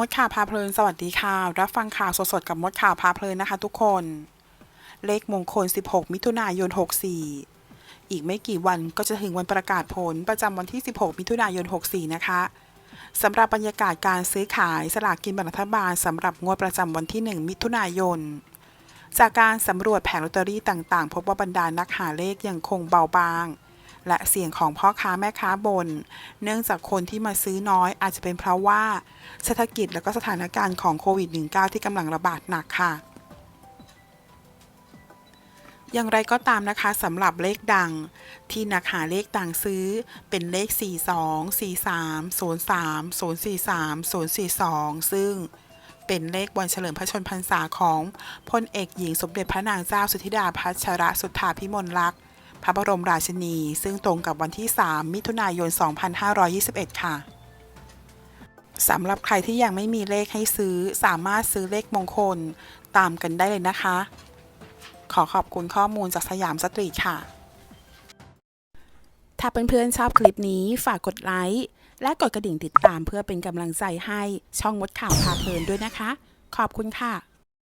มดข่าวพาเพลินสวัสดีค่ะ รับฟังข่าวสดๆกับมดข่าวพาเพลินนะคะทุกคน เลขมงคล 16 มิถุนายน 64 อีกไม่กี่วันก็จะถึงวันประกาศผลประจำวันที่ 16 มิถุนายน 64 นะคะสำหรับบรรยากาศการซื้อขายสลากกินแบ่งรัฐบาลสำหรับงวดประจำวันที่ 1 มิถุนายน จากการสำรวจแผงลอตเตอรี่ต่างๆ พบว่าบรรดานักหาเลขยังคงเบาบาง และเสียงของพ่อค้าแม่ค้าบน เนื่องจากคนที่มาซื้อน้อยอาจจะเป็นเพราะว่าเศรษฐกิจและก็สถานการณ์ของโควิด -19 ที่กำลังระบาดหนักค่ะ อย่างไรก็ตามนะคะสำหรับเลขดัง ที่นักหาเลขต่างซื้อเป็นเลข 42 43 03 043 042 ซึ่งเป็นเลขวันเฉลิมพระชนมพรรษาของพลเอกหญิงสมเด็จพระนางเจ้าสุธิดาพัชรสุทธาพิมลลักษณ์ พระบรมราชินี ซึ่งตรงกับวันที่ 3 มิถุนายน 2521 ค่ะสำหรับใครที่ยังไม่มีเลขให้ซื้อสามารถซื้อเลขมงคลตามกันได้เลยนะคะ ขอขอบคุณข้อมูลจากสยามสตรีทค่ะ ถ้าเพื่อนๆชอบคลิปนี้ฝากกดไลค์และกดกระดิ่งติดตามเพื่อเป็นกำลังใจให้ช่องมดข่าวพาเพลินด้วยนะคะ ขอบคุณค่ะ